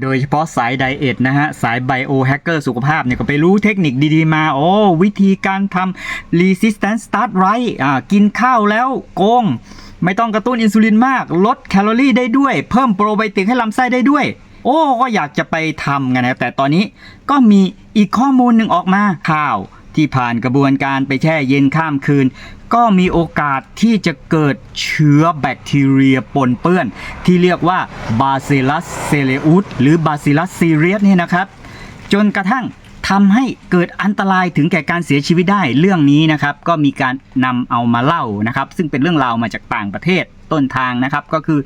โดยเฉพาะสายไดเอทนะฮะ สายไบโอแฮกเกอร์สุขภาพเนี่ยก็ไปรู้เทคนิคดีๆมา โอ้ วิธีการทำ resistance start right อ่ากินข้าวแล้วโกง ไม่ต้องกระตุ้นอินซูลินมาก ลดแคลอรี่ได้ด้วย เพิ่มโปรไบโอติกให้ลำไส้ได้ด้วย โอ้ ก็อยากจะไปทำกันนะแต่ตอนนี้ก็มีอีกข้อมูลหนึ่งออกมาข้าวที่ผ่านกระบวนการไปแช่เย็นข้ามคืน ก็มีโอกาสที่จะเกิดเชื้อแบคทีเรียปนเปื้อน ที่เรียกว่า Bacillus cereus หรือ Bacillus cereus เนี่ยนะครับ จนกระทั่งทำให้เกิดอันตรายถึงแก่การเสียชีวิตได้เรื่องนี้นะครับ ก็มีการนำเอามาเล่านะครับ ซึ่งเป็นเรื่องราวมาจากต่างประเทศต้นทางนะครับก็คือ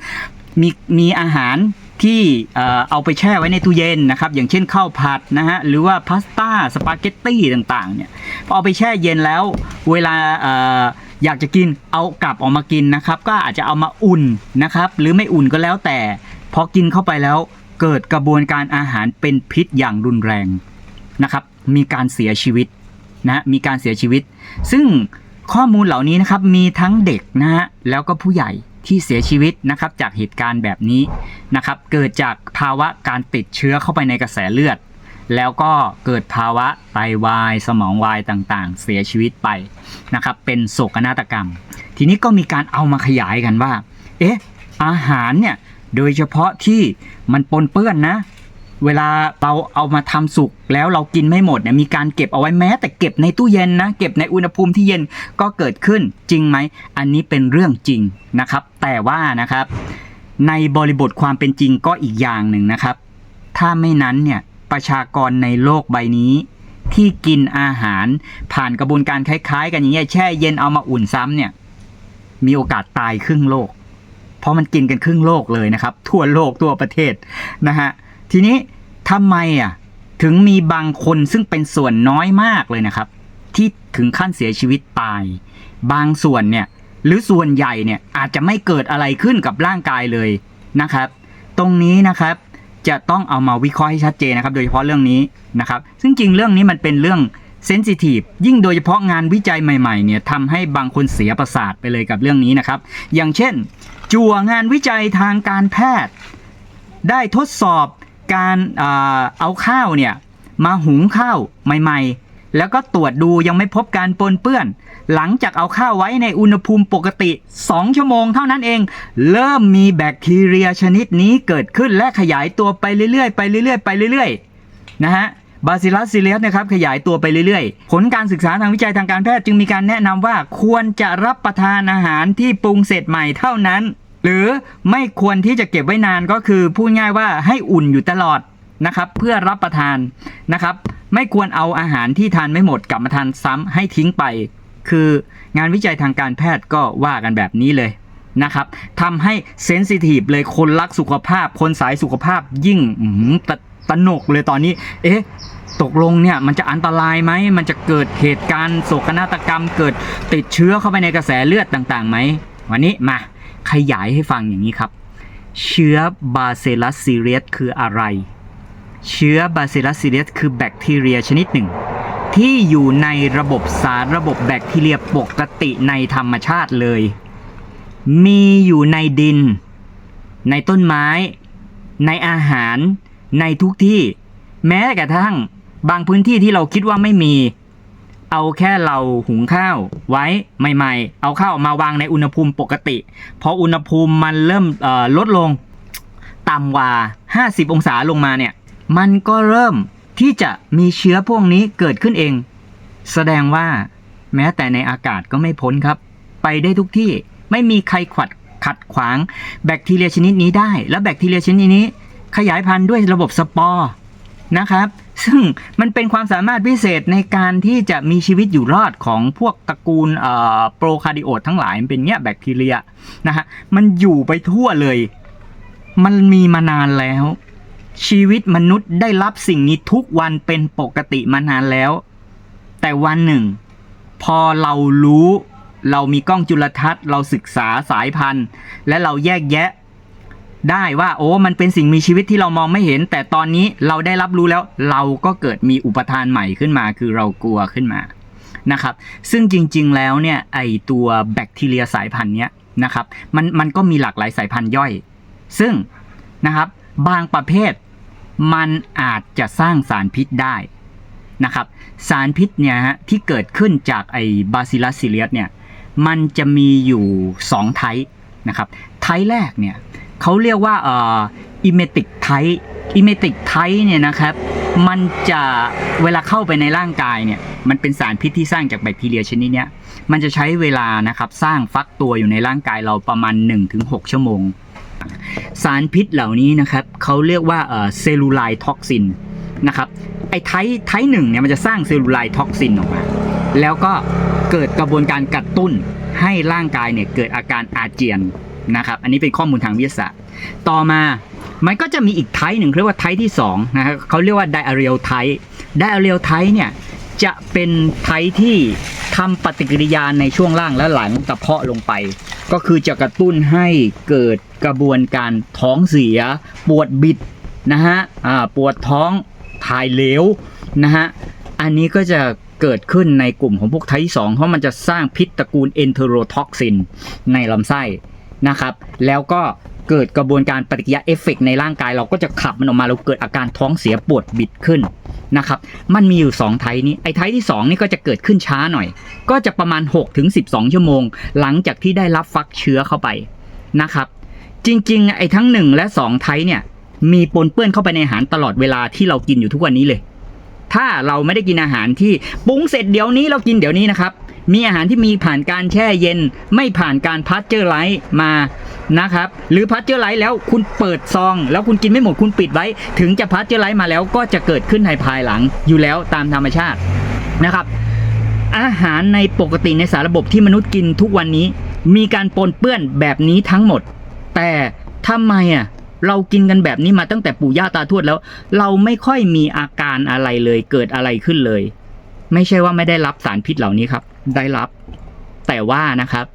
มีมีอาหารที่เออเอาไปแช่ไว้ในตู้เย็นนะครับ อย่างเช่นข้าวผัดนะฮะหรือว่าพาสต้าสปาเกตตี้ต่างๆเนี่ยพอเอาไปแช่เย็นแล้วเวลาเอยากจะกินเอากลับออกมากินนะครับ ก็อาจจะเอามาอุ่นนะครับ หรือไม่อุ่นก็แล้วแต่พอกินเข้าไปแล้วเกิดกระบวนการอาหารเป็นพิษอย่างรุนแรงนะครับ มีการเสียชีวิตนะฮะมีการเสียชีวิต ซึ่งข้อมูลเหล่านี้นะครับมีทั้งเด็กนะฮะแล้วก็ผู้ใหญ่ที่เสียชีวิตนะครับจากเหตุการณ์แบบนี้นะครับ เกิดจากภาวะการติดเชื้อเข้าไปในกระแสเลือด แล้วก็เกิดภาวะไตวาย สมองวายต่างๆ เสียชีวิตไปนะครับ เป็นโศกนาฏกรรม ทีนี้ก็มีการเอามาขยายกันว่า เอ๊ะ อาหารเนี่ยโดยเฉพาะที่มันปนเปื้อนนะ เวลาเราเอามาทำสุกแล้วเรากินไม่หมดเนี่ยมีการเก็บเอาไว้แม้ แต่เก็บในตู้เย็นนะ เก็บในอุณหภูมิที่เย็นก็เกิดขึ้นจริงไหม อันนี้เป็นเรื่องจริงนะครับ แต่ว่านะครับ ในบริบทความเป็นจริงก็อีกอย่างหนึ่งนะครับ ถ้าไม่นั้นเนี่ย ประชากรในโลกใบนี้ ที่กินอาหารผ่านกระบวนการคล้ายๆ กันอย่างเงี้ยแช่เย็นเอามาอุ่นซ้ำเนี่ย มีโอกาสตายครึ่งโลก เพราะมันกินกันครึ่งโลกเลยนะครับ ทั่วโลกทั่วประเทศนะฮะทีนี้ทำไมอะถึงมีบางคนซึ่งเป็นส่วนน้อยมากเลยนะครับ ที่ถึงขั้นเสียชีวิตตาย บางส่วนเนี่ยหรือส่วนใหญ่เนี่ยอาจจะไม่เกิดอะไรขึ้นกับร่างกายเลยนะครับ ตรงนี้นะครับ จะต้องเอามาวิเคราะห์ให้ชัดเจนนะครับ โดยเฉพาะเรื่องนี้นะครับ ซึ่งจริงเรื่องนี้มันเป็นเรื่องเซนซิทีฟยิ่งโดยเฉพาะงานวิจัยใหม่ๆเนี่ยทำให้บางคนเสียประสาทไปเลยกับเรื่องนี้นะครับ อย่างเช่น จั่วงานวิจัยทางการแพทย์ ได้ทดสอบการเอาข้าวเนี่ยมาหุงข้าวใหม่ ๆ แล้วก็ตรวจดูยังไม่พบการปนเปื้อน หลังจากเอาข้าวไว้ในอุณหภูมิปกติ 2 ชั่วโมงเท่านั้นเอง เริ่มมีแบคทีเรียชนิดนี้เกิดขึ้นและขยายตัวไปเรื่อยๆ ไปเรื่อยๆ ไปเรื่อยๆ นะฮะบาซิลัสซิเลียสนะครับขยายตัวไปเรื่อยๆ ผลการศึกษาทางวิจัยทางการแพทย์จึงมีการแนะนำว่าควรจะรับประทานอาหารที่ปรุงเสร็จใหม่เท่านั้น หรือไม่ควรที่จะเก็บไว้นานก็คือพูดง่ายว่าให้อุ่นอยู่ตลอดนะครับเพื่อรับประทานนะครับ ไม่ควรเอาอาหารที่ทานไม่หมดกลับมาทานซ้ำให้ทิ้งไป คืองานวิจัยทางการแพทย์ก็ว่ากันแบบนี้เลยนะครับทำให้เซนซิทีฟเลยคนรักสุขภาพ คนสายสุขภาพยิ่งตตระหนกเลยตอนนี้ เอ๊ะ ตกลงเนี่ยมันจะอันตรายไหม มันจะเกิดเหตุการณ์โศกนาฏกรรม เกิดติดเชื้อเข้าไปในกระแสเลือดต่างๆไหม วันนี้มาขยายให้ฟังอย่างนี้ครับ เชื้อบา c i l ลัสซีเรียสคืออะไร เชื้อบา c i l ลัสซีเรียสคือแบคทีเรียชนิดหนึ่ง ที่อยู่ในระบบสารระบบแบคทีเรียปกติในธรรมชาติเลย มีอยู่ในดิน ในต้นไม้ ในอาหาร ในทุกที่ แม้กระทั่งบางพื้นที่ที่เราคิดว่าไม่มี เอาแค่เราหุงข้าวไว้ใหม่ๆ เอาข้าวออกมาวางในอุณหภูมิปกติ พออุณหภูมิมันเริ่มลดลง ต่ำกว่า 50 องศาลงมาเนี่ย มันก็เริ่ม ที่จะมีเชื้อพวกนี้เกิดขึ้นเอง แสดงว่าแม้แต่ในอากาศก็ไม่พ้นครับ ไปได้ทุกที่ไม่มีใครขัดขัดขวางแบคทีเรียชนิดนี้ได้ และแบคทีเรียชนิดนี้ ขยายพันธุ์ด้วยระบบสปอร์นะครับ ซึ่งมันเป็นความสามารถพิเศษในการที่จะมีชีวิตอยู่รอดของพวกตระกูลโปรคาร์ดิโอตทั้งหลายมันเป็นเนี้ยแบคทีเรียนะฮะมันอยู่ไปทั่วเลย มันมีมานานแล้ว ชีวิตมนุษย์ได้รับสิ่งนี้ทุกวันเป็นปกติมานานแล้ว แต่วันหนึ่ง พอเรารู้ เรามีกล้องจุลทรรศน์ เราศึกษาสายพันธุ์ และเราแยกแยะ ได้ว่าโอ้มันเป็นสิ่งมีชีวิตที่เรามองไม่เห็น แต่ตอนนี้เราได้รับรู้แล้ว เราก็เกิดมีอุปทานใหม่ขึ้นมา คือเรากลัวขึ้นมานะครับ ซึ่งจริง ๆ แล้วเนี่ยไอตัวแบคทีเรียสายพันธุ์เนี้ยนะครับ มันมันก็มีหลากหลายสายพันธุ์ย่อย ซึ่งนะครับบางประเภท มันอาจจะสร้างสารพิษได้นะครับสารพิษเนี่ยฮะที่เกิดขึ้นจากไอบาซิลัสซิเลียสเนี่ยมันจะมีอยู่2ไทป์นะครับไทป์แรกเนี่ยเขาเรียกว่าเอ่ออิเมติกไทป์อิเมติกไทป์เนี่ยนะครับมันจะเวลาเข้าไปในร่างกายเนี่ยมันเป็นสารพิษที่สร้างจากแบคทีเรียชนิดเนี้ยมันจะใช้เวลานะครับสร้างฟักตัวอยู่ในร่างกายเราประมาณ 1-6 ชั่วโมง สารพิษเหล่านี้นะครับเขาเรียกว่าเซลลูไลท็อกซินนะครับไอ้ไทไทหนึ่งเนี่ยมันจะสร้างเซลลูไลท็อกซินออกมา แล้วก็เกิดกระบวนการกระตุ้นให้ร่างกายเนี่ยเกิดอาการอาเจียนนะครับอันนี้เป็นข้อมูลทางวิทยาศาสตร์ ต่อมามันก็จะมีอีกไทหนึ่งเรียกว่าไทที่2นะครับเขาเรียกว่าไดอาเรียลไทไดอาเรียลไทเนี่ยจะเป็นไทที่ทำปฏิกิริยาในช่วงล่างและหลังกระเพาะลงไป ก็คือจะกระตุ้นให้เกิดกระบวนการท้องเสีย ปวดบิดนะฮะปวดท้องถ่ายเหลวนะฮะอันนี้ก็จะเกิดขึ้นในกลุ่มของพวกไทป์สองเพราะมันจะสร้างพิษตระกูลเอนเทโรท็อกซินในลำไส้นะครับ แล้วก็ เกิดกระบวนการปฏิกิริยาเอฟเฟกต์ในร่างกาย เราก็จะขับมันออกมาเราเกิดอาการท้องเสียปวดบิดขึ้นนะครับ มันมีอยู่ 2 ไทนี้ ไอ้ไทที่ 2 นี่ก็จะเกิดขึ้นช้าหน่อย ก็จะประมาณ6-12ถึง12 ชั่วโมง หลังจากที่ได้รับฟักเชื้อเข้าไปนะครับ จริงๆ ไอ้ทั้ง 1 และ 2 ไทเนี่ยมีปนเปื้อนเข้าไปในอาหารตลอดเวลาที่เรากินอยู่ทุกวันนี้เลย ถ้าเราไม่ได้กินอาหารที่ปรุงเสร็จเดี๋ยวนี้เรากินเดี๋ยวนี้นะครับ มีอาหารที่มีผ่านการแช่เย็น ไม่ผ่านการพัชเจอร์ไลท์มานะครับ หรือพัชเจอร์ไลท์แล้วคุณเปิดซอง แล้วคุณกินไม่หมดคุณปิดไว้ ถึงจะพัชเจอร์ไลท์มาแล้วก็จะเกิดขึ้นในภายหลังอยู่แล้วตามธรรมชาตินะครับ อาหารในปกติในสารระบบที่มนุษย์กินทุกวันนี้ มีการปนเปื้อนแบบนี้ทั้งหมด แต่ทำไมอะ เรากินกันแบบนี้มาตั้งแต่ปู่ย่าตาทวดแล้ว เราไม่ค่อยมีอาการอะไรเลยเกิดอะไรขึ้นเลย ไม่ใช่ว่าไม่ได้รับสารพิษเหล่านี้ครับ ได้รับ แต่ว่านะครับ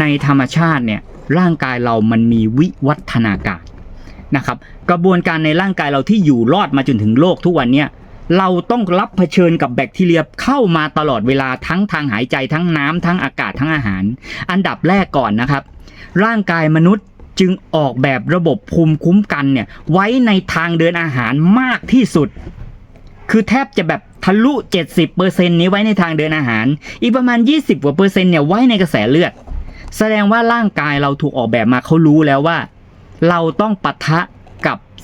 ในธรรมชาติเนี่ยร่างกายเรามันมีวิวัฒนาการนะครับ กระบวนการในร่างกายเราที่อยู่รอดมาจนถึงโลกทุกวันเนี่ยเราต้องรับเผชิญกับแบคทีเรียเข้ามาตลอดเวลาทั้งทางหายใจทั้งน้ำทั้งอากาศทั้งอาหาร อันดับแรกก่อนนะครับ ร่างกายมนุษย์ จึงออกแบบระบบภูมิคุ้มกันเนี่ยไว้ในทางเดินอาหารมากที่สุด คือแทบจะแบบทะลุ 70%นี้ไว้ในทางเดินอาหาร อีกประมาณ 20กว่าเปอร์เซ็นต์เนี่ยไว้ในกระแสเลือด แสดงว่าร่างกายเราถูกออกแบบมาเขารู้แล้วว่า เราต้องปะทะ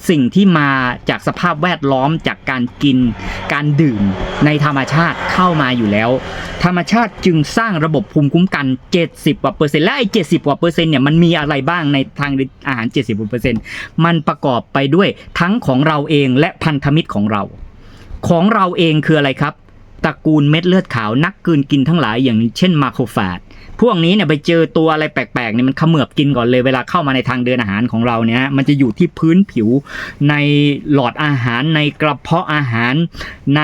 สิ่งที่มาจากสภาพแวดล้อมจากการกิน การดื่มในธรรมชาติเข้ามาอยู่แล้ว ธรรมชาติจึงสร้างระบบภูมิคุ้มกัน 70กว่าเปอร์เซ็นต์และไอ้70กว่าเปอร์เซ็นต์เนี่ยมันมีอะไรบ้างในทางอาหาร 70กว่าเปอร์เซ็นต์มันประกอบไปด้วยทั้งของเราเองและพันธมิตรของเรา ของเราเองคืออะไรครับตระกูลเม็ดเลือดขาวนักกืนกินทั้งหลายอย่างเช่นมาโครฟาจ พวกนี้เนี่ยไปเจอตัวอะไรแปลกๆเนี่ยมันเขมือบกินก่อนเลยเวลาเข้ามาในทางเดินอาหารของเราเนี่ยมันจะอยู่ที่พื้นผิวในหลอดอาหารในกระเพาะอาหารใน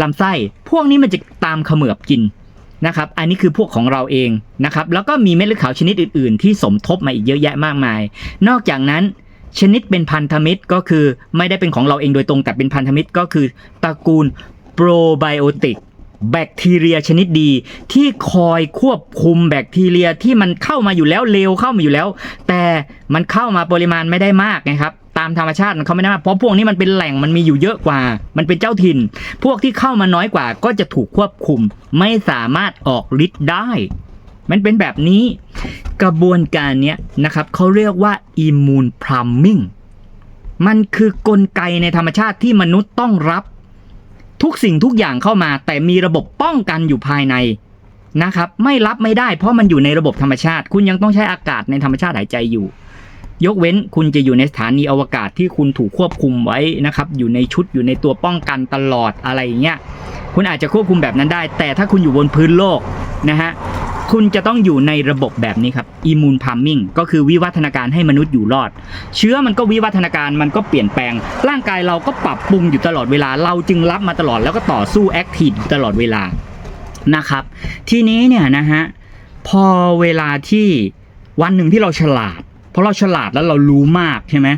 ลำไส้ พวกนี้มันจะตามเขมือบกินนะครับ อันนี้คือพวกของเราเองนะครับ แล้วก็มีเม็ดเลือดขาวชนิดอื่น ๆ ที่สมทบมาอีกเยอะแยะมากมาย นอกจากนั้นชนิดเป็นพันธมิตรก็คือไม่ได้เป็นของเราเองโดยตรงแต่เป็นพันธมิตรก็คือตระกูลโปรไบโอติก แบคทีเรียชนิดดี ที่คอยควบคุมแบคทีเรียที่มันเข้ามาอยู่แล้วเร็วเข้ามาอยู่แล้ว แต่มันเข้ามาปริมาณไม่ได้มากนะครับตามธรรมชาติมันเขาไม่ได้มาเพราะพวกนี้มันเป็นแหล่งมันมีอยู่เยอะกว่า มันเป็นเจ้าถิ่น พวกที่เข้ามาน้อยกว่าก็จะถูกควบคุม ไม่สามารถออกฤทธิ์ได้ มันเป็นแบบนี้กระบวนการนี้นะครับเขาเรียกว่าอิมมูนพรัมมิงมันคือกลไกในธรรมชาติที่มนุษย์ต้องรับ ทุกสิ่งทุกอย่างเข้ามา แต่มีระบบป้องกันอยู่ภายในนะครับ ไม่รับไม่ได้เพราะมันอยู่ในระบบธรรมชาติ คุณยังต้องใช้อากาศในธรรมชาติหายใจอยู่ ยกเว้นคุณจะอยู่ในสถานีอวกาศที่คุณถูกควบคุมไว้นะครับ อยู่ในชุดอยู่ในตัวป้องกันตลอดอะไรเงี้ย คุณอาจจะควบคุมแบบนั้นได้ แต่ถ้าคุณอยู่บนพื้นโลกนะฮะ คุณจะต้องอยู่ในระบบแบบนี้ครับอิมูนพาร์มิงก็คือวิวัฒนาการให้มนุษย์อยู่รอด เชื้อมันก็วิวัฒนาการมันก็เปลี่ยนแปลง ร่างกายเราก็ปรับปรุงอยู่ตลอดเวลา เราจึงรับมาตลอดแล้วก็ต่อสู้แอคทีฟอยู่ตลอดเวลานะครับ ทีนี้เนี่ยนะฮะพอเวลาที่วันหนึ่งที่เราฉลาด เพราะเราฉลาดแล้วเรารู้มากใช่ไหม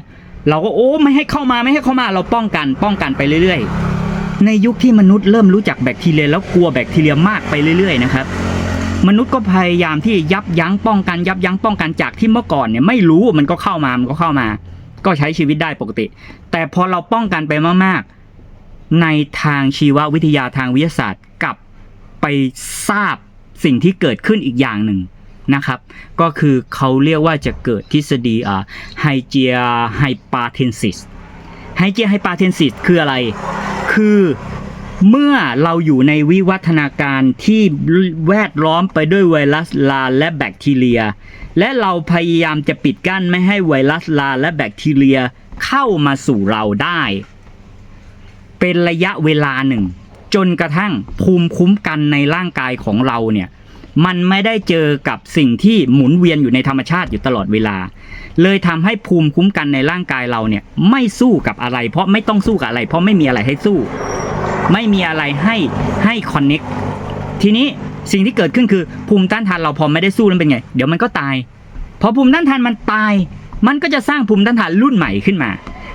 เราก็โอ้ไม่ให้เข้ามาไม่ให้เข้ามาเราป้องกันป้องกันไปเรื่อย ๆ ในยุคที่มนุษย์เริ่มรู้จักแบคทีเรียแล้วกลัวแบคทีเรียมากไปเรื่อยๆนะครับมนุษย์ก็พยายามที่ยับยั้งป้องกันยับยั้งป้องกันจากที่เมื่อก่อนเนี่ยไม่รู้มันก็เข้ามามันก็เข้ามา ก็ใช้ชีวิตได้ปกติ แต่พอเราป้องกันไปมากๆ ในทางชีววิทยาทางวิทยาศาสตร์กลับไปทราบสิ่งที่เกิดขึ้นอีกอย่างหนึ่ง นะครับ ก็คือเขาเรียกว่าจะเกิดทฤษฎีอ่าไฮเจียไฮปาเทนซิสไฮเจียไฮปาเทนซิสคืออะไร คือเมื่อเราอยู่ในวิวัฒนาการที่แวดล้อมไปด้วยไวรัสลาและแบคทีเรีย และเราพยายามจะปิดกั้นไม่ให้ไวรัสลาและแบคทีเรียเข้ามาสู่เราได้ เป็นระยะเวลาหนึ่ง จนกระทั่งภูมิคุ้มกันในร่างกายของเราเนี่ย มันไม่ได้เจอกับสิ่งที่หมุนเวียนอยู่ในธรรมชาติอยู่ตลอดเวลา เลยทำให้ภูมิคุ้มกันในร่างกายเราเนี่ยไม่สู้กับอะไร เพราะไม่ต้องสู้กับอะไร เพราะไม่มีอะไรให้สู้ ไม่มีอะไรให้ให้คอนเน็กทีนี้สิ่งที่เกิดขึ้นคือภูมิต้านทานเราพอไม่ได้สู้แล้วเป็นไง เดี๋ยวมันก็ตาย พอภูมิต้านทานมันตาย มันก็จะสร้างภูมิต้านทานรุ่นใหม่ขึ้นมา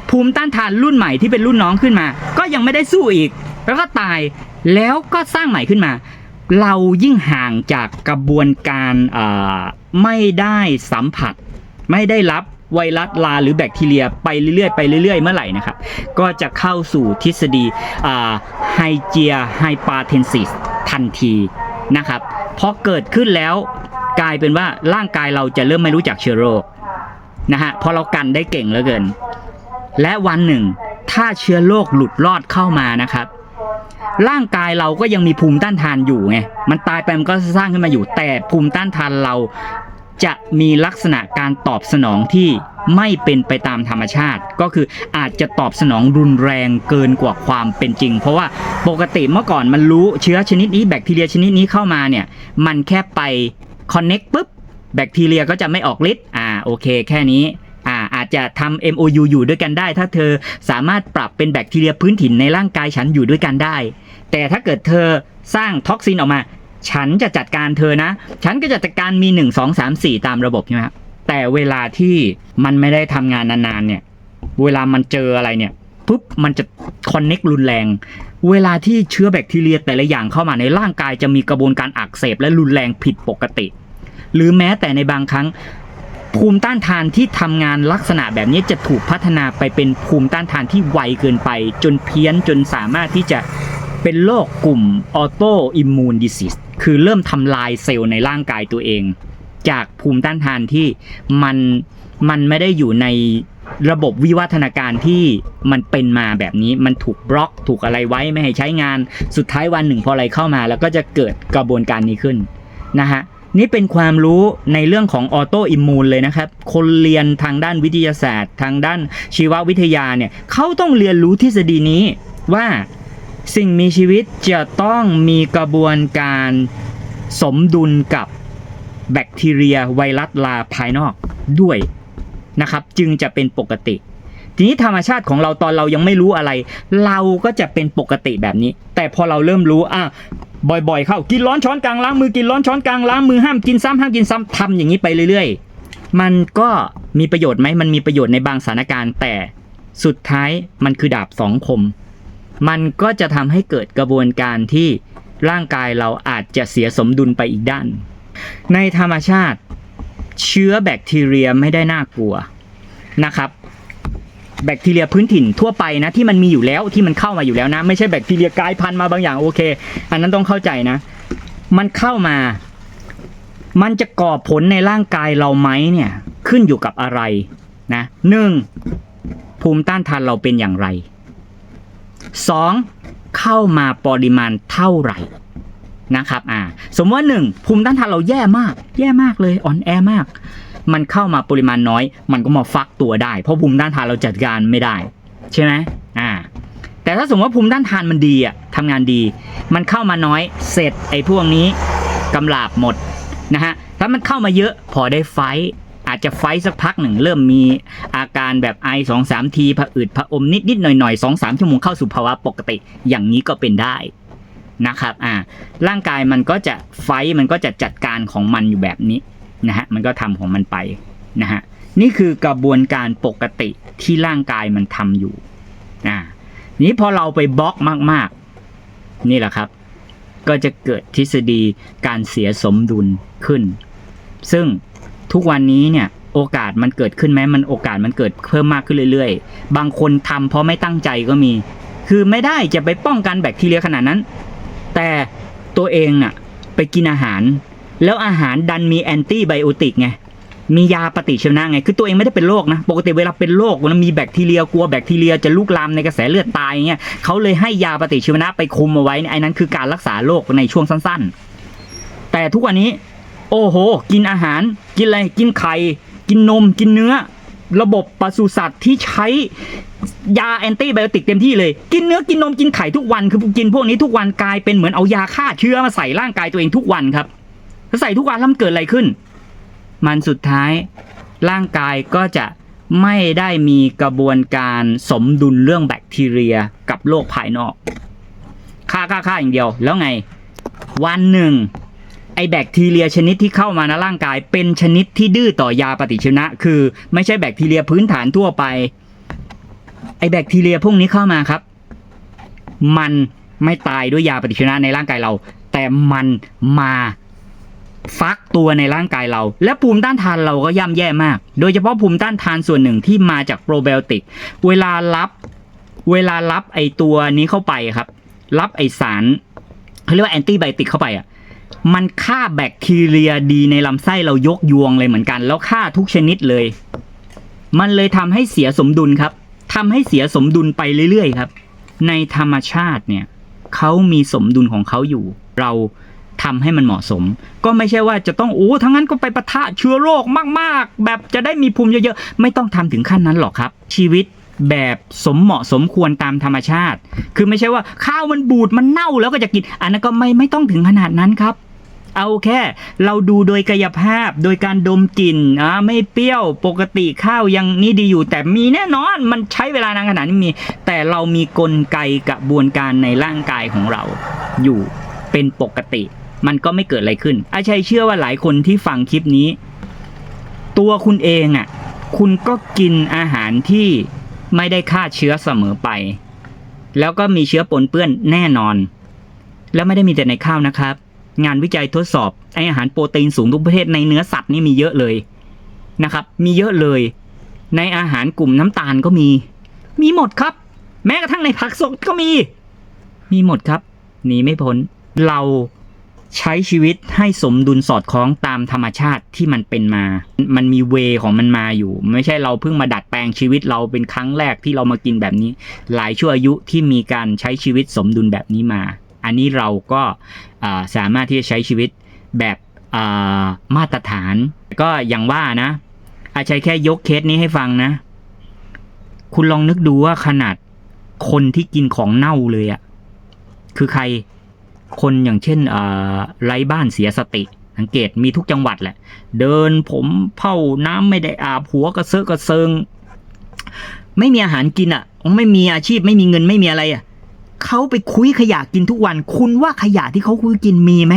ภูมิต้านทานรุ่นใหม่ที่เป็นรุ่นน้องขึ้นมา ก็ยังไม่ได้สู้อีก แล้วก็ตายแล้วก็สร้างใหม่ขึ้นมา เรายิ่งห่างจากกระบวนการไม่ได้สัมผัส ไม่ได้รับไวรัสลาหรือแบคทีเรียไปเรื่อยๆไปเรื่อยๆ เมื่อไหร่นะครับ ก็จะเข้าสู่ทฤษฎีไฮเจียไฮปาเทนซิสทันทีนะครับพอเกิดขึ้นแล้วกลายเป็นว่าร่างกายเราจะเริ่มไม่รู้จักเชื้อโรคนะฮะพราะเรากันได้เก่งเหลือเกิน และวันหนึ่ง ถ้าเชื้อโรคหลุดรอดเข้ามานะครับ ร่างกายเราก็ยังมีภูมิต้านทานอยู่ไง มันตายไปมันก็สร้างขึ้นมาอยู่ แต่ภูมิต้านทานเราจะมีลักษณะการตอบสนองที่ไม่เป็นไปตามธรรมชาติ ก็คืออาจจะตอบสนองรุนแรงเกินกว่าความเป็นจริง เพราะว่าปกติเมื่อก่อนมันรู้เชื้อชนิดนี้แบคทีเรียชนิดนี้เข้ามาเนี่ย มันแค่ไปคอนเน็กปุ๊บแบคทีเรียก็จะไม่ออกฤทธิ์อ่าโอเค แค่นี้ จะทำ MOU อยู่ด้วยกันได้ ถ้าเธอสามารถปรับเป็นแบคทีเรียพื้นถิ่นในร่างกายฉันอยู่ด้วยกันได้ แต่ถ้าเกิดเธอสร้างท็อกซินออกมา ฉันจะจัดการเธอนะ ฉันก็จะจัดการมี 1 2 3 4 ตามระบบใช่ไหมครับแต่เวลาที่มันไม่ได้ทำงานนานๆเนี่ยเวลามันเจออะไรเนี่ยปุ๊บมันจะคอนเน็กรุนแรง เวลาที่เชื้อแบคทีเรียแต่ละอย่างเข้ามาในร่างกายจะมีกระบวนการอักเสบและรุนแรงผิดปกติ หรือแม้แต่ในบางครั้ง ภูมิต้านทานที่ทำงานลักษณะแบบนี้จะถูกพัฒนาไปเป็นภูมิต้านทานที่ไวเกินไป จนเพี้ยนจนสามารถที่จะเป็นโรคกลุ่มออโตอิมมูนดิซิสคือเริ่มทำลายเซลล์ในร่างกายตัวเอง จากภูมิต้านทานที่มันมันไม่ได้อยู่ในระบบวิวัฒนาการที่มันเป็นมาแบบนี้มันถูกบล็อกถูกอะไรไว้ไม่ให้ใช้งานสุดท้ายวันหนึ่งพออะไรเข้ามา แล้วก็จะเกิดกระบวนการนี้ขึ้นนะฮะ นี่เป็นความรู้ในเรื่องของออโตอิมมูนเลยนะครับ คนเรียนทางด้านวิทยาศาสตร์ ทางด้านชีววิทยาเนี่ยเขาต้องเรียนรู้ทฤษฎีนี้ว่าสิ่งมีชีวิตจะต้องมีกระบวนการสมดุลกับแบคทีเรียไวรัสลาภายนอกด้วยนะครับ จึงจะเป็นปกติ ทีนี้ธรรมชาติของเราตอนเรายังไม่รู้อะไร เราก็จะเป็นปกติแบบนี้ แต่พอเราเริ่มรู้อะ บ่อยๆ เข้ากินร้อนช้อนกลางล้างมือกินร้อนช้อนกลางล้างมือห้ามกินซ้ำห้ามกินซ้ำทำอย่างนี้ไปเรื่อยๆ มันก็มีประโยชน์ไหมมันมีประโยชน์ในบางสถานการณ์ แต่สุดท้ายมันคือดาบสองคม มันก็จะทำให้เกิดกระบวนการที่ร่างกายเราอาจจะเสียสมดุลไปอีกด้าน ในธรรมชาติ เชื้อแบคทีเรียไม่ได้น่ากลัวนะครับ แบคทีเรียพื้นถิ่นทั่วไปนะที่มันมีอยู่แล้วที่มันเข้ามาอยู่แล้วนะ ไม่ใช่แบคทีเรียกลายพันธุ์มาบางอย่างโอเค อันนั้นต้องเข้าใจนะ มันเข้ามา มันจะก่อผลในร่างกายเราไหมเนี่ย ขึ้นอยู่กับอะไรนะหนึ่งภูมิต้านทานเราเป็นอย่างไรสองเข้ามาปริมาณเท่าไหร่นะครับอ่าสมมติว่าหนึ่งภูมิต้านทานเราแย่มาก แย่มากเลยอ่อนแอมาก มันเข้ามาปริมาณน้อย มันก็มาฟักตัวได้ เพราะภูมิต้านทานเราจัดการไม่ได้ ใช่ไหมอ่า แต่ถ้าสมมติว่าภูมิต้านทานมันดีอะทำงานดี มันเข้ามาน้อยเสร็จไอ้พวกนี้กำลาบหมดนะฮะถ้ามันเข้ามาเยอะพอได้ไฟท์อาจจะไฟท์สักพักหนึ่งเริ่มมีอาการแบบไอสองสามทีผะอืดผะอมนิดนิดหน่อยหน่อยสองสามชั่วโมงเข้าสู่ภาวะปกติ อย่างนี้ก็เป็นได้นะครับ อ่า ร่างกายมันก็จะไฟท์มันก็จะจัดการของมันอยู่แบบนี้ นะฮะมันก็ทำของมันไปนะฮะนี่คือกระบวนการปกติที่ร่างกายมันทำอยู่อ่านี้พอเราไปบล็อกมากๆ นี่แหละครับ ก็จะเกิดทฤษฎีการเสียสมดุลขึ้น ซึ่งทุกวันนี้เนี่ยโออกาสมันเกิดขึ้นไหมมันโอกาสมันเกิดเพิ่มมากขึ้นเรื่อยๆ บางคนทำเพราะไม่ตั้งใจก็มี คือไม่ได้จะไปป้องกันแบคทีเรียขนาดนั้น แต่ตัวเองน่ะไปกินอาหาร แล้วอาหารดันมีแอนตี้ไบโอติกไงมียาปฏิชีวนะไง คือตัวเองไม่ได้เป็นโรคนะ ปกติเวลาเป็นโรคมันมีแบคทีเรียกลัวแบคทีเรียจะลุกลามในกระแสเลือดตายเงี้ยเขาเลยให้ยาปฏิชีวนะไปคุมเอาไว้ไอ้นั้นคือการรักษาโรคในช่วงสั้นๆ แต่ทุกวันนี้ โอ้โห กินอาหาร กินอะไร กินไข่ กินนม กินเนื้อ ระบบปศุสัตว์ที่ใช้ยาแอนตี้ไบโอติกเต็มที่เลย กินเนื้อ กินนม กินไข่ทุกวัน คือกินพวกนี้ทุกวันกลายเป็นเหมือนเอายาฆ่าเชื้อมาใส่ร่างกายตัวเองทุกวันครับ ถ้าใส่ทุกวันแล้วมันเกิดอะไรขึ้น มันสุดท้ายร่างกายก็จะไม่ได้มีกระบวนการสมดุลเรื่องแบคทีเรียกับโลกภายนอกฆ่าฆ่าฆ่าอย่างเดียว แล้วไง วันหนึ่ง ไอแบคทีเรียชนิดที่เข้ามาในร่างกาย เป็นชนิดที่ดื้อต่อยาปฏิชีวนะ คือไม่ใช่แบคทีเรียพื้นฐานทั่วไป ไอแบคทีเรียพวกนี้เข้ามาครับ มันไม่ตายด้วยยาปฏิชีวนะในร่างกายเรา แต่มันมา ฟักตัวในร่างกายเรา และภูมิต้านทานเราก็ย่ำแย่มาก โดยเฉพาะภูมิต้านทานส่วนหนึ่งที่มาจากโปรไบโอติก เวลารับเวลารับไอตัวนี้เข้าไปครับ รับไอสารเขาเรียกว่าแอนตี้ไบติกเข้าไปอะมันฆ่าแบคทีเรียดีในลำไส้เรายกยวงเลยเหมือนกัน แล้วฆ่าทุกชนิดเลย มันเลยทำให้เสียสมดุลครับทำให้เสียสมดุลไปเรื่อยๆครับ ในธรรมชาติเนี่ยเขามีสมดุลของเขาอยู่ เรา ทำให้มันเหมาะสม ก็ไม่ใช่ว่าจะต้องโอ้ทั้งนั้นก็ไปปะทะเชื้อโรคมาก ๆ แบบจะได้มีภูมิเยอะๆ ไม่ต้องทำถึงขั้นนั้นหรอกครับ ชีวิตแบบสมเหมาะสมควรตามธรรมชาติ คือไม่ใช่ว่าข้าวมันบูดมันเน่าแล้วก็จะกิน อันนั้นก็ไม่ไม่ต้องถึงขนาดนั้นครับ เอาแค่ เราดูโดยกายภาพโดยการดมกลิ่นอ่าไม่เปรี้ยวปกติข้าวยังนี่ดีอยู่ แต่มีแน่นอนมันใช้เวลานานขนาดนี้มี แต่เรามีกลไกกระบวนการในร่างกายของเราอยู่เป็นปกติ มันก็ไม่เกิดอะไรขึ้น อาชัยเชื่อว่าหลายคนที่ฟังคลิปนี้ ตัวคุณเองอะ คุณก็กินอาหารที่ไม่ได้ฆ่าเชื้อเสมอไป แล้วก็มีเชื้อปนเปื้อนแน่นอน แล้วไม่ได้มีแต่ในข้าวนะครับ งานวิจัยทดสอบไออาหารโปรตีนสูงทุกประเภทในเนื้อสัตว์นี่มีเยอะเลยนะครับ มีเยอะเลย ในอาหารกลุ่มน้ำตาลก็มี มีหมดครับ แม้กระทั่งในผักสดก็มี มีหมดครับหนีไม่พ้นเรา ใช้ชีวิตให้สมดุลสอดคล้องตามธรรมชาติที่มันเป็นมา มันมีเวของมันมาอยู่ ไม่ใช่เราเพิ่งมาดัดแปลงชีวิตเราเป็นครั้งแรกที่เรามากินแบบนี้ หลายชั่วอายุที่มีการใช้ชีวิตสมดุลแบบนี้มา อันนี้เราก็สามารถที่จะใช้ชีวิตแบบมาตรฐาน ก็อย่างว่านะอาชัยแค่ยกเคสนี้ให้ฟังนะ คุณลองนึกดูว่าขนาดคนที่กินของเน่าเลยอะคือใคร คนอย่างเช่นไร้บ้านเสียสติ สังเกตมีทุกจังหวัดแหละ เดินผมเผาน้ำไม่ได้อาบหัวกระเซาะกระเซิง ไม่มีอาหารกินอะ ไม่มีอาชีพไม่มีเงินไม่มีอะไรอะเขาไปคุยขยะกินทุกวัน คุณว่าขยะที่เขาคุยกินมีไหม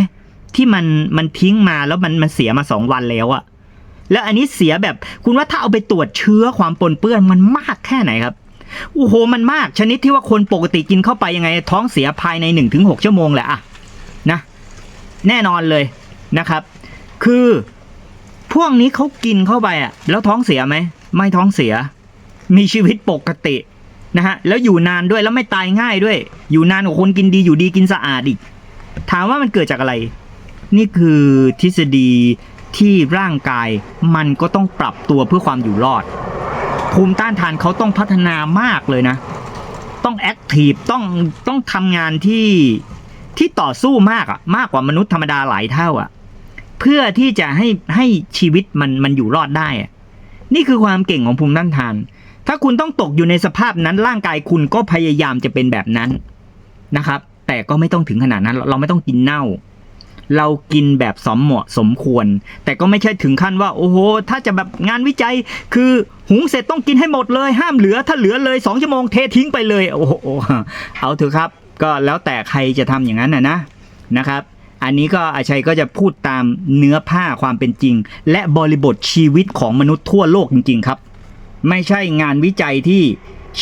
ที่มันมันทิ้งมาแล้วมันมันเสียมาสองวันแล้วอะแล้วอันนี้เสียแบบคุณว่าถ้าเอาไปตรวจเชื้อความปนเปื้อนมันมากแค่ไหนครับ โอ้โหมันมากชนิดที่ว่าคนปกติกินเข้าไปยังไง ท้องเสียภายใน 1-6 ชั่วโมงแหละอะนะ แน่นอนเลยนะครับ คือพวกนี้เขากินเข้าไปอะแล้วท้องเสียไหมไม่ท้องเสีย มีชีวิตปกตินะฮะแล้วอยู่นานด้วยแล้วไม่ตายง่ายด้วย อยู่นานกว่าคนกินดีอยู่ดีกินสะอาดอีก ถามว่ามันเกิดจากอะไร นี่คือทฤษฎีที่ร่างกายมันก็ต้องปรับตัวเพื่อความอยู่รอด ภูมิต้านทานเขาต้องพัฒนามากเลยนะ ต้องแอคทีฟต้องต้องทำงานที่ที่ต่อสู้มากอะมากกว่ามนุษย์ธรรมดาหลายเท่าอะเพื่อที่จะให้ให้ชีวิตมันมันอยู่รอดได้อะนี่คือความเก่งของภูมิต้านทาน ถ้าคุณต้องตกอยู่ในสภาพนั้นร่างกายคุณก็พยายามจะเป็นแบบนั้นนะครับ แต่ก็ไม่ต้องถึงขนาดนั้น เราไม่ต้องกินเน่า เรากินแบบสมเหมาะสมควร แต่ก็ไม่ใช่ถึงขั้นว่า โอ้โห ถ้าจะแบบงานวิจัย คือหุงเสร็จต้องกินให้หมดเลย ห้ามเหลือถ้าเหลือเลยสองชั่วโมงเททิ้งไปเลย โอ้โหเอาเถอะครับ ก็แล้วแต่ใครจะทำอย่างนั้นนะนะนะครับ อันนี้ก็อาชัยก็จะพูดตามเนื้อผ้าความเป็นจริง และบริบทชีวิตของมนุษย์ทั่วโลกจริง ๆ ครับ ไม่ใช่งานวิจัยที่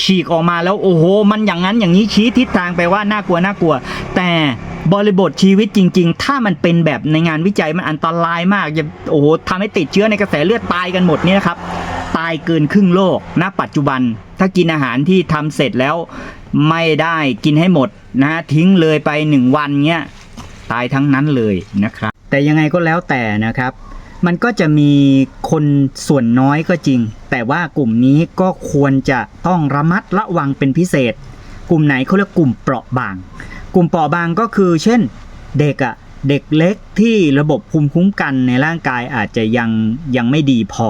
ฉีกออกมาแล้วโอ้โห มันอย่างนั้นอย่างนี้ชี้ทิศทางไปว่าน่ากลัวน่ากลัว แต่บริบทชีวิตจริง ๆ ถ้ามันเป็นแบบในงานวิจัยมันอันตรายมากจะโอ้โหทำให้ติดเชื้อในกระแสเลือดตายกันหมดนี่นะครับ ตายเกินครึ่งโลกณปัจจุบัน ถ้ากินอาหารที่ทำเสร็จแล้วไม่ได้กินให้หมดนะทิ้งเลยไปหนึ่งวันเนี้ยตายทั้งนั้นเลยนะครับ แต่ยังไงก็แล้วแต่นะครับ มันก็จะมีคนส่วนน้อยก็จริง แต่ว่ากลุ่มนี้ก็ควรจะต้องระมัดระวังเป็นพิเศษ กลุ่มไหนเขาเรียกกลุ่มเปราะบาง กลุ่มเปราะบางก็คือ เช่น เด็กอะเด็กเล็กที่ระบบภูมิคุ้มกันในร่างกายอาจจะยังยังไม่ดีพอ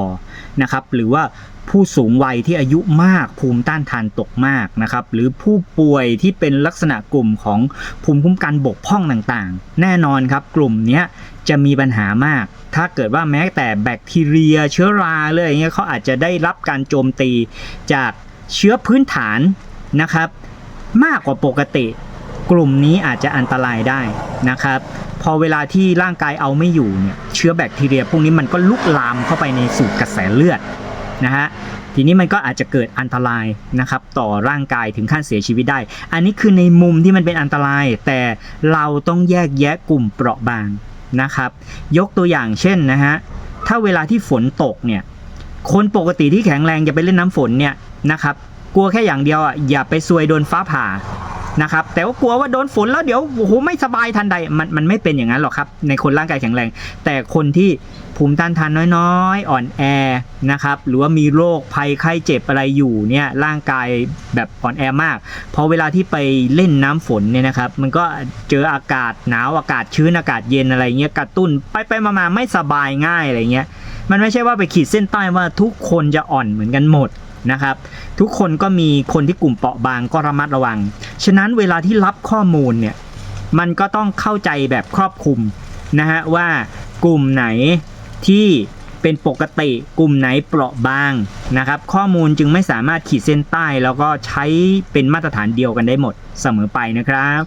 นะครับ หรือว่าผู้สูงวัยที่อายุมากภูมิต้านทานตกมากนะครับ หรือผู้ป่วยที่เป็นลักษณะกลุ่มของภูมิคุ้มกันบกพร่องต่างๆ แน่นอนครับกลุ่มนี้ จะมีปัญหามาก ถ้าเกิดว่าแม้แต่แบคทีเรีย เชื้อราเลยอย่างเงี้ยเขาอาจจะได้รับการโจมตีจากเชื้อพื้นฐานนะครับ มากกว่าปกติ กลุ่มนี้อาจจะอันตรายได้นะครับ พอเวลาที่ร่างกายเอาไม่อยู่เนี่ยเชื้อแบคทีเรีย พวกนี้มันก็ลุกลามเข้าไปในสู่กระแสเลือดนะฮะทีนี้มันก็อาจจะเกิดอันตรายนะครับต่อร่างกายถึงขั้นเสียชีวิตได้ อันนี้คือในมุมที่มันเป็นอันตราย แต่เราต้องแยกแยะกลุ่มเปราะบาง นะครับยกตัวอย่างเช่นนะฮะถ้าเวลาที่ฝนตกเนี่ยคนปกติที่แข็งแรงจะไปเล่นน้ำฝนเนี่ยนะครับกลัวแค่อย่างเดียวอะอย่าไปซวยโดนฟ้าผ่า นะครับแต่ว่ากลัวว่าโดนฝนแล้วเดี๋ยวโอ้โหไม่สบายทันใดมันมันไม่เป็นอย่างนั้นหรอกครับ ในคนร่างกายแข็งแรง แต่คนที่ภูมิต้านทานน้อยๆ อ่อนแอนะครับหรือว่ามีโรคภัยไข้เจ็บอะไรอยู่เนี่ยร่างกายแบบอ่อนแอมากพอเวลาที่ไปเล่นน้ำฝนเนี่ยนะครับมันก็เจออากาศหนาวอากาศชื้นอากาศเย็นอะไรเงี้ยกระตุ้นไปไปมาๆไม่สบายง่ายอะไรเงี้ยมันไม่ใช่ว่าไปขีดเส้นใต้ว่าทุกคนจะอ่อนเหมือนกันหมด นะครับ ทุกคนก็มีคนที่กลุ่มเปราะบางก็ระมัดระวัง ฉะนั้นเวลาที่รับข้อมูลเนี่ยมันก็ต้องเข้าใจแบบครอบคลุมนะฮะว่ากลุ่มไหนที่เป็นปกติกลุ่มไหนเปราะบางนะครับ ข้อมูลจึงไม่สามารถขีดเส้นใต้ แล้วก็ใช้เป็นมาตรฐานเดียวกันได้หมดเสมอไปนะครับ